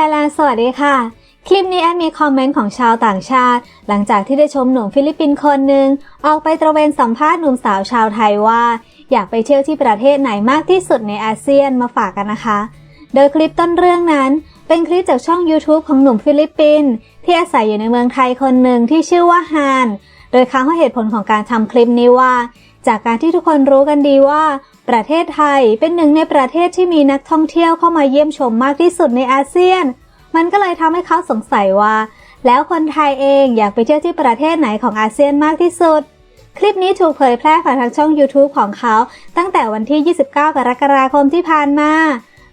Thailand สวัสดีค่ะ คลิปนี้แอดมีคอมเมนต์ของชาวต่างชาติ หลังจากที่ได้ชมหนุ่มฟิลิปปินส์คนหนึ่งออกไปตระเวนสัมภาษณ์หนุ่มสาวชาวไทยว่า อยากไปเที่ยวที่ประเทศไหนมากที่สุดในอาเซียนมาฝากกันนะคะ โดยคลิปต้นเรื่องนั้น เป็นคลิปจากช่อง YouTube ของหนุ่มฟิลิปปินส์ที่อาศัยอยู่ในเมืองไทยคนหนึ่งที่ชื่อว่าฮาน โดยเขาให้เหตุผลของการทำคลิปนี้ว่า จากการที่ทุกคนรู้กันดีว่า ประเทศไทยเป็นหนึ่งในประเทศที่มีนักท่องเที่ยวเข้ามาเยี่ยมชมมากที่สุดในอาเซียน มันก็เลยทำให้เขาสงสัยว่า แล้วคนไทยเองอยากไปเที่ยวที่ประเทศไหนของอาเซียนมากที่สุด คลิปนี้ถูกเผยแพร่ผ่านทางช่อง YouTube ของเขา ตั้งแต่วันที่ 29 กรกฎาคมที่ผ่านมา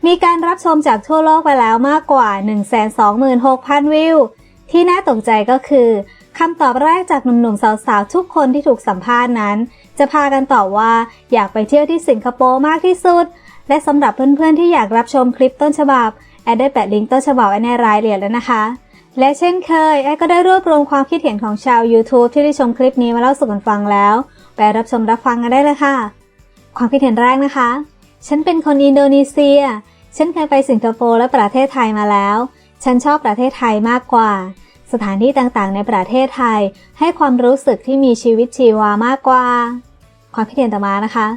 มีการรับชมจากทั่วโลกไปแล้วมากกว่า 126,000 วิว ที่น่าตกใจก็คือ คำตอบแรกจากหนุ่มๆสาวๆ ทุกคนที่ถูกสัมภาษณ์นั้น จะพากันตอบว่าอยากไปเที่ยวที่สิงคโปร์มากที่สุด และสำหรับเพื่อนๆที่อยากรับชมคลิปต้นฉบับ แอดได้แปะลิงก์ต้นฉบับไว้ในรายละเอียดแล้วนะคะ และเช่นเคย แอดก็ได้รวบรวมความคิดเห็นของชาว YouTube ที่ได้ชมคลิปนี้มาเล่าสู่กันฟังแล้ว ไปรับชมรับฟังกันได้เลยค่ะ ความคิดเห็นแรกนะคะ ฉันเป็นคนอินโดนีเซีย ฉันเคยไปสิงคโปร์และประเทศไทยมาแล้ว ฉันชอบประเทศไทยมากกว่า สถานที่ต่างๆ ในประเทศไทย ให้ความรู้สึกที่มีชีวิตชีวามากกว่า ความคิดเห็นต่อมานะคะ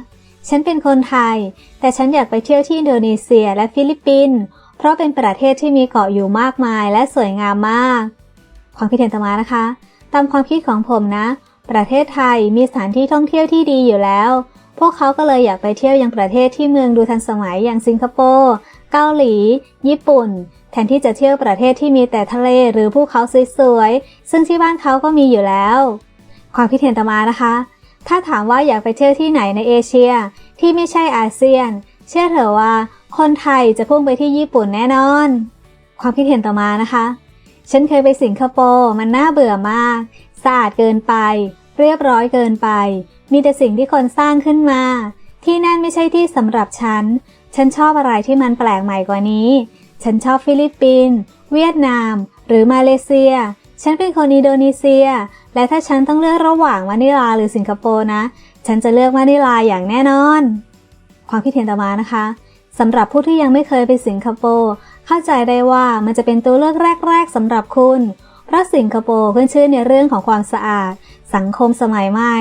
ฉันเป็นคนไทย แต่ฉันอยากไปเที่ยวที่อินโดนีเซียและฟิลิปปินส์เพราะเป็นประเทศที่มีเกาะอยู่มากมายและสวยงามมาก ความคิดเห็นต่อมานะคะ ตามความคิดของผมนะ ประเทศไทยมีสถานที่ท่องเที่ยวที่ดีอยู่แล้ว พวกเขาก็เลยอยากไปเที่ยวยังประเทศที่เมืองดูทันสมัยอย่างสิงคโปร์ เกาหลี ญี่ปุ่น แทนที่จะเที่ยวประเทศที่มีแต่ทะเลหรือภูเขาสวยๆ ซึ่งที่บ้านเขาก็มีอยู่แล้ว ความคิดเห็นต่อมานะคะ ถ้าถามว่าอยากไปเที่ยวที่ไหนในเอเชีย ที่ไม่ใช่อาเซียน เชื่อเถอะว่า คนไทยจะพุ่งไปที่ญี่ปุ่นแน่นอน ความคิดเห็นต่อมานะคะ ฉันเคยไปสิงคโปร์มันน่าเบื่อมาก สะอาดเกินไป เรียบร้อยเกินไป มีแต่สิ่งที่คนสร้างขึ้นมาที่นั่นไม่ใช่ที่สำหรับฉัน ฉันชอบอะไรที่มันแปลกใหม่กว่านี้ ฉันชอบฟิลิปปินส์เวียดนาม หรือมาเลเซีย ฉันเป็นคนอินโดนีเซีย และถ้าฉันต้องเลือกระหว่างมะนิลาหรือสิงคโปร์นะ ฉันจะเลือกมะนิลาอย่างแน่นอน ความคิดเห็นต่อมานะคะสำหรับผู้ที่ยังไม่เคยไปสิงคโปร์เข้าใจได้ว่ามันจะเป็นตัวเลือกแรก ๆสำหรับคุณ เพราะสิงคโปร์ขึ้นชื่อในเรื่องของความสะอาด สังคมสมัยใหม่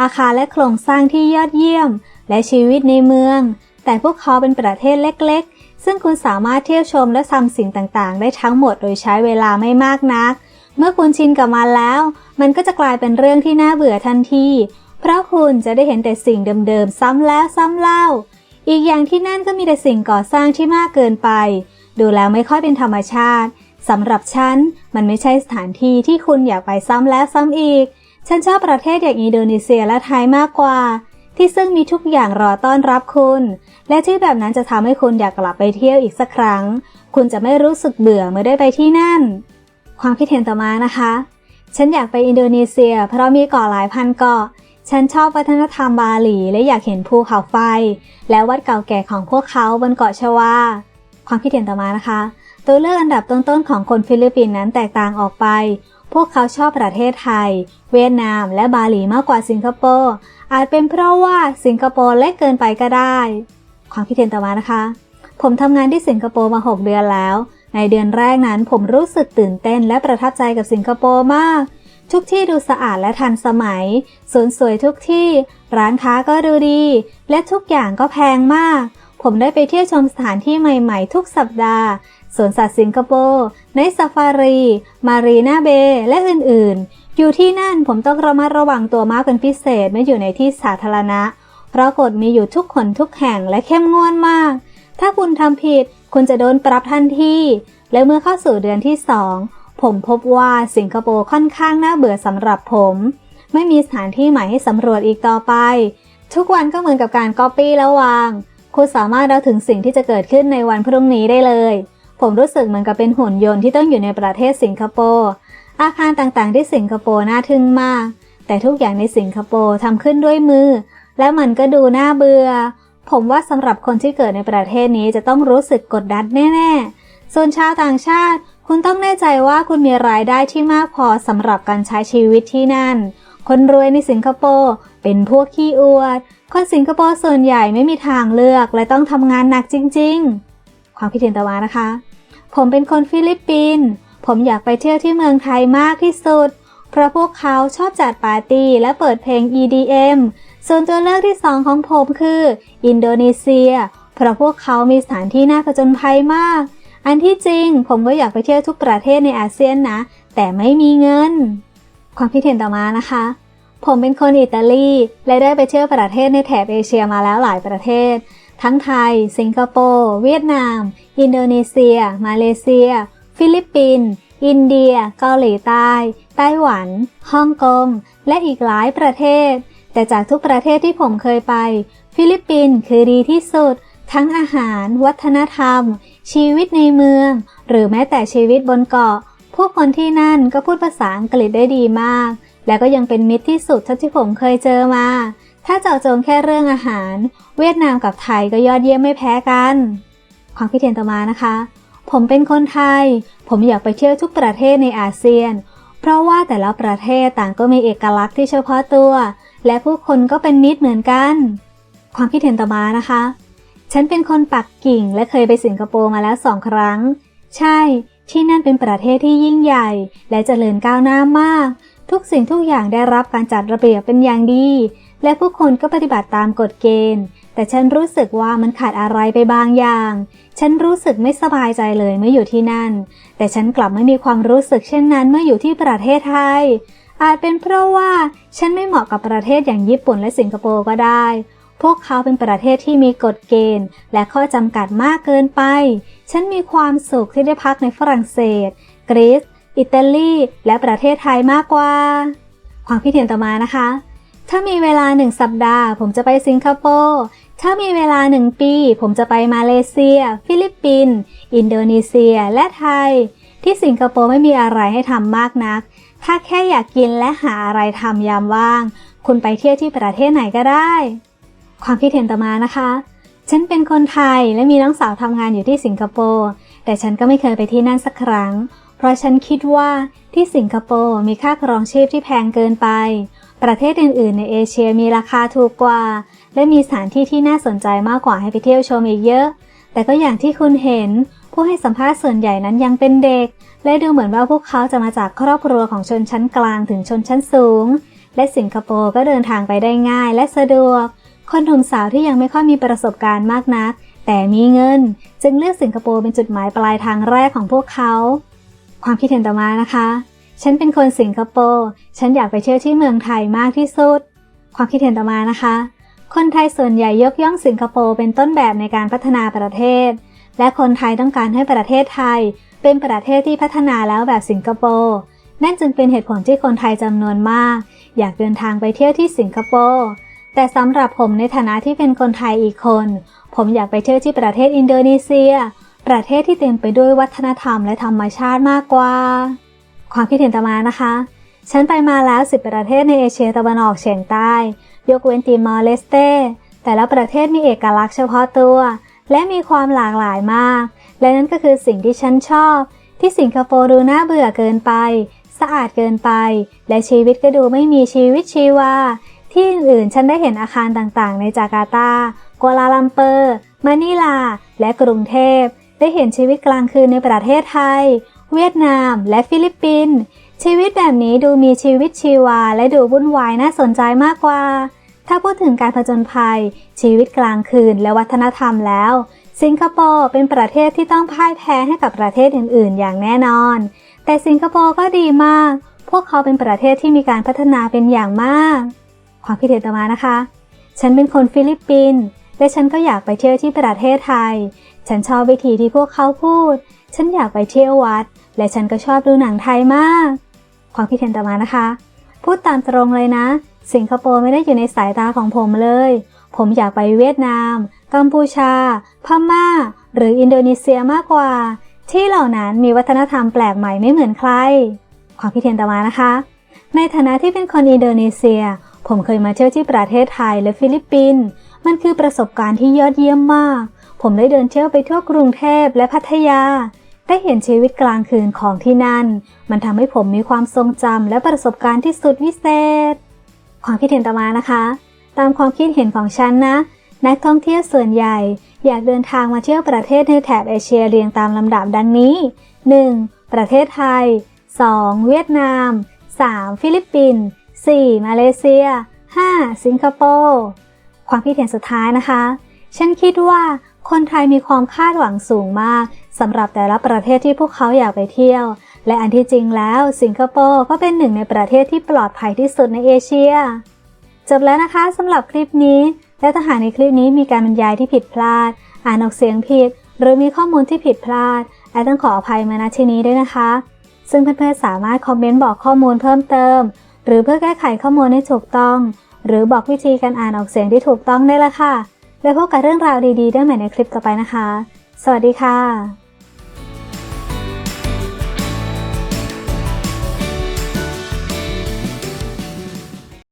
อาคารและโครงสร้างที่ยอดเยี่ยม และชีวิตในเมือง แต่พวกเขาเป็นประเทศเล็กๆ ซึ่งคุณสามารถเที่ยวชมและทำสิ่งต่างๆ ได้ทั้งหมดโดยใช้เวลาไม่มากนัก เมื่อคุณชินกับมันแล้ว มันก็จะกลายเป็นเรื่องที่น่าเบื่อทันที เพราะคุณจะได้เห็นแต่สิ่งเดิมๆ ซ้ำแล้วซ้ำเล่า อีกอย่างที่นั่นก็มีแต่สิ่งก่อสร้างที่มากเกินไป ดูแล้วไม่ค่อยเป็นธรรมชาติสำหรับฉัน มันไม่ใช่สถานที่ที่คุณอยากไปซ้ำแล้วซ้ำอีก ฉันชอบประเทศอย่างอินโดนีเซียและไทยมากกว่า ที่ซึ่งมีทุกอย่างรอต้อนรับคุณ และที่แบบนั้นจะทำให้คุณอยากกลับไปเที่ยวอีกสักครั้ง คุณจะไม่รู้สึกเบื่อเมื่อได้ไปที่นั่น ความคิดเห็นต่อมานะคะ ฉันอยากไปอินโดนีเซีย เพราะมีเกาะหลายพันเกาะ ฉันชอบวัฒนธรรมบาหลี และอยากเห็นภูเขาไฟ และวัดเก่าแก่ของพวกเขาบนเกาะชวา ความคิดเห็นต่อมานะคะ ตัวเลือกอันดับต้นๆของคนฟิลิปปินส์นั้นแตกต่างออกไปพวกเขาชอบประเทศไทย เวียดนาม และบาหลีมากกว่าสิงคโปร์ อาจเป็นเพราะว่าสิงคโปร์เล็กเกินไปก็ได้ ความคิดเห็นต่อมานะคะ ผมทำงานที่สิงคโปร์มา 6 เดือนแล้ว ในเดือนแรกนั้นผมรู้สึกตื่นเต้นและประทับใจกับสิงคโปร์มากทุกที่ดูสะอาดและทันสมัย สวนสวยทุกที่ ร้านค้าก็ดูดี และทุกอย่างก็แพงมาก ผมได้ไปเที่ยวชมสถานที่ใหม่ๆ ทุกสัปดาห์ สวนสัตว์สิงคโปร์ในซาฟารี มารีนาเบย์และอื่นๆ อยู่ที่นั่นผมต้องระมัดระวังตัวมากเป็นพิเศษเมื่ออยู่ในที่สาธารณะ เพราะกฎมีอยู่ทุกคนทุกแห่งและเข้มงวดมาก ถ้าคุณทำผิดคุณจะโดนปรับทันทีและเมื่อเข้าสู่เดือนที่สองผมพบว่าสิงคโปร์ค่อนข้างน่าเบื่อสำหรับผม ไม่มีสถานที่ใหม่ให้สำรวจอีกต่อไป ทุกวันก็เหมือนกับการก๊อปปี้แล้ววาง คุณสามารถเดาถึงสิ่งที่จะเกิดขึ้นในวันพรุ่งนี้ได้เลย ผมรู้สึกเหมือนกับเป็นหุ่นยนต์ที่ต้องอยู่ในประเทศสิงคโปร์ อาคารต่างๆ ที่สิงคโปร์น่าทึ่งมาก แต่ทุกอย่างในสิงคโปร์ทำขึ้นด้วยมือ และมันก็ดูน่าเบื่อ ผมว่าสำหรับคนที่เกิดในประเทศนี้จะต้องรู้สึกกดดันแน่ๆ ส่วนชาวต่างชาติ คุณต้องแน่ใจว่าคุณมีรายได้ที่มากพอสำหรับการใช้ชีวิตที่นั่น คนรวยในสิงคโปร์เป็นพวกขี้อวด คนสิงคโปร์ส่วนใหญ่ไม่มีทางเลือกและต้องทำงานหนักจริง ๆ ความคิดเห็นต่อมานะคะ ผมเป็นคนฟิลิปปินส์ผมอยากไปเที่ยวที่เมืองไทยมากที่สุด เพราะพวกเขาชอบจัดปาร์ตี้และเปิดเพลง EDM ส่วนตัวเลือกที่สองของผมคือ อินโดนีเซีย เพราะพวกเขามีสถานที่น่าผจญภัยมาก อันที่จริงผมก็อยากไปเที่ยวทุกประเทศในอาเซียนนะ แต่ไม่มีเงิน ความคิดเห็นต่อมานะคะ ผมเป็นคนอิตาลีและได้ไปเที่ยวประเทศในแถบเอเชียมาแล้วหลายประเทศ ทั้งไทย สิงคโปร์ เวียดนาม อินโดนีเซีย มาเลเซีย ฟิลิปปินส์ อินเดีย เกาหลีใต้ ไต้หวัน ฮ่องกง และอีกหลายประเทศ แต่จากทุกประเทศที่ผมเคยไป ฟิลิปปินส์คือดีที่สุด ทั้งอาหาร วัฒนธรรม ชีวิตในเมือง หรือแม้แต่ชีวิตบนเกาะ ผู้คนที่นั่นก็พูดภาษาอังกฤษได้ดีมาก และก็ยังเป็นมิตรที่สุดเท่าที่ผมเคยเจอมา ถ้าเจาะจงแค่เรื่องอาหาร เวียดนามกับไทยก็ยอดเยี่ยมไม่แพ้กัน ความคิดเห็นต่อมานะคะ ผมเป็นคนไทย ผมอยากไปเที่ยวทุกประเทศในอาเซียน เพราะว่าแต่ละประเทศต่างก็มีเอกลักษณ์ที่เฉพาะตัว และผู้คนก็เป็นมิตรเหมือนกัน ความคิดเห็นต่อมานะคะ ฉันเป็นคนปักกิ่งและเคยไปสิงคโปร์มาแล้วสองครั้ง ใช่ที่นั่นเป็นประเทศที่ยิ่งใหญ่ และเจริญก้าวหน้ามาก ทุกสิ่งทุกอย่างได้รับการจัดระเบียบเป็นอย่างดี และผู้คนก็ปฏิบัติตามกฎเกณฑ์ แต่ฉันรู้สึกว่ามันขาดอะไรไปบางอย่าง ฉันรู้สึกไม่สบายใจเลยเมื่ออยู่ที่นั่น แต่ฉันกลับไม่มีความรู้สึกเช่นนั้นเมื่ออยู่ที่ประเทศไทย อาจเป็นเพราะว่าฉันไม่เหมาะกับประเทศอย่างญี่ปุ่นและสิงคโปร์ก็ได้ พวกเขาเป็นประเทศที่มีกฎเกณฑ์ และข้อจำกัดมากเกินไป ฉันมีความสุขที่ได้พักในฝรั่งเศส กรีซ อิตาลี และประเทศไทยมากกว่า ความคิดเห็นต่อมานะคะ ถ้ามีเวลาหนึ่งสัปดาห์ ผมจะไปสิงคโปร์ ถ้ามีเวลาหนึ่งปี ผมจะไปมาเลเซีย ฟิลิปปินส์ อินโดนีเซีย และไทย ที่สิงคโปร์ไม่มีอะไรให้ทำมากนัก ถ้าแค่อยากกินและหาอะไรทำยามว่าง คุณไปเที่ยวที่ประเทศไหนก็ได้ ความคิดเห็นต่อมานะคะฉันเป็นคนไทยและมีน้องสาวทำงานอยู่ที่สิงคโปร์ แต่ฉันก็ไม่เคยไปที่นั่นสักครั้ง เพราะฉันคิดว่าที่สิงคโปร์มีค่าครองชีพที่แพงเกินไป ประเทศอื่น ๆ ในเอเชียมีราคาถูกกว่า และมีสถานที่ที่น่าสนใจมากกว่าให้ไปเที่ยวชมอีกเยอะ แต่ก็อย่างที่คุณเห็น ผู้ให้สัมภาษณ์ส่วนใหญ่นั้นยังเป็นเด็ก และดูเหมือนว่าพวกเขาจะมาจากครอบครัวของชนชั้นกลางถึงชนชั้นสูง และสิงคโปร์ก็เดินทางไปได้ง่ายและสะดวก คนหนุ่มสาวที่ยังไม่ค่อยมีประสบการณ์มากนัก แต่มีเงิน จึงเลือกสิงคโปร์เป็นจุดหมายปลายทางแรกของพวกเขา ความคิดเห็นต่อมานะคะ ฉันเป็นคนสิงคโปร์ ฉันอยากไปเที่ยวที่เมืองไทยมากที่สุด ความคิดเห็นต่อมานะคะ คนไทยส่วนใหญ่ยกย่องสิงคโปร์เป็นต้นแบบในการพัฒนาประเทศ และคนไทยต้องการให้ประเทศไทย เป็นประเทศที่พัฒนาแล้วแบบสิงคโปร์ นั่นจึงเป็นเหตุผลที่คนไทยจำนวนมาก อยากเดินทางไปเที่ยวที่สิงคโปร์ แต่สำหรับผมในฐานะที่เป็นคนไทยอีกคน ผมอยากไปเที่ยวที่ประเทศอินโดนีเซีย ประเทศที่เต็มไปด้วยวัฒนธรรมและธรรมชาติมากกว่า ความคิดเห็นต่อมานะคะ ฉันไปมาแล้ว 10 ประเทศในเอเชียตะวันออกเฉียงใต้ ยกเว้นติมอร์เลสเต้ แต่ละประเทศมีเอกลักษณ์เฉพาะตัว และมีความหลากหลายมาก และนั่นก็คือสิ่งที่ฉันชอบ ที่สิงคโปร์ดูน่าเบื่อเกินไป สะอาดเกินไป และชีวิตก็ดูไม่มีชีวิตชีวา ที่อื่นๆ ฉันได้เห็นอาคารต่างๆ ในจาการ์ตา กัวลาลัมเปอร์ มะนิลา และกรุงเทพ ได้เห็นชีวิตกลางคืนในประเทศไทย เวียดนาม และฟิลิปปินส์ชีวิตแบบนี้ดูมีชีวิตชีวา และดูวุ่นวายน่าสนใจมากกว่า ถ้าพูดถึงการผจญภัย ชีวิตกลางคืนและวัฒนธรรมแล้ว สิงคโปร์เป็นประเทศที่ต้องพ่ายแพ้ให้กับประเทศอื่น ๆ อย่างแน่นอน แต่สิงคโปร์ก็ดีมาก พวกเขาเป็นประเทศที่มีการพัฒนาเป็นอย่างมาก ความคิดเห็นต่อมานะคะ ฉันเป็นคนฟิลิปปินส์และฉันก็อยากไปเที่ยวที่ประเทศไทย ฉันชอบวิธีที่พวกเขาพูด ฉันอยากไปเที่ยววัด และฉันก็ชอบดูหนังไทยมาก ความคิดเห็นต่อมานะคะ พูดตามตรงเลยนะ สิงคโปร์ไม่ได้อยู่ในสายตาของผมเลย ผมอยากไปเวียดนาม กัมพูชา พม่า หรืออินโดนีเซียมากกว่า ที่เหล่านั้นมีวัฒนธรรมแปลกใหม่ไม่เหมือนใคร ความคิดเห็นต่อมานะคะ ในฐานะที่เป็นคนอินโดนีเซีย ผมเคยมาเที่ยวที่ประเทศไทยและฟิลิปปินส์มันคือประสบการณ์ที่ยอดเยี่ยมมาก ผมได้เดินเที่ยวไปทั่วกรุงเทพและพัทยา ได้เห็นชีวิตกลางคืนของที่นั่น มันทำให้ผมมีความทรงจำและประสบการณ์ที่สุดวิเศษ ความคิดเห็นต่อมานะคะ ตามความคิดเห็นของฉันนะนนักท่องเที่ยวส่วนใหญ่ อยากเดินทางมาเที่ยวประเทศในแถบเอเชียเรียงตามลำดับดังนี้ 1. ประเทศไทย 2. เวียดนาม 3. ฟิลิปปินส์ 4. มาเลเซีย 5. สิงคโปร์ ความคิดเห็นสุดท้ายนะคะ ฉันคิดว่า คนไทยมีความคาดหวังสูงมากสำหรับแต่ละประเทศที่พวกเขาอยากไปเที่ยว และอันที่จริงแล้ว สิงคโปร์ก็เป็นหนึ่งในประเทศที่ปลอดภัยที่สุดในเอเชีย จบแล้วนะคะสำหรับคลิปนี้ และถ้าหากในคลิปนี้มีการบรรยายที่ผิดพลาด อ่านออกเสียงผิด หรือมีข้อมูลที่ผิดพลาดแอดต้องขออภัยมาณที่นี้ด้วยนะคะ ซึ่งเพื่อนๆสามารถคอมเมนต์บอกข้อมูลเพิ่มเติม หรือเพื่อแก้ไขข้อมูลให้ถูกต้อง หรือบอกวิธีการอ่านออกเสียงที่ถูกต้องได้ละค่ะ แล้วพบกับเรื่องราวดีๆ ได้ใหม่ในคลิปต่อไปนะคะ สวัสดีค่ะ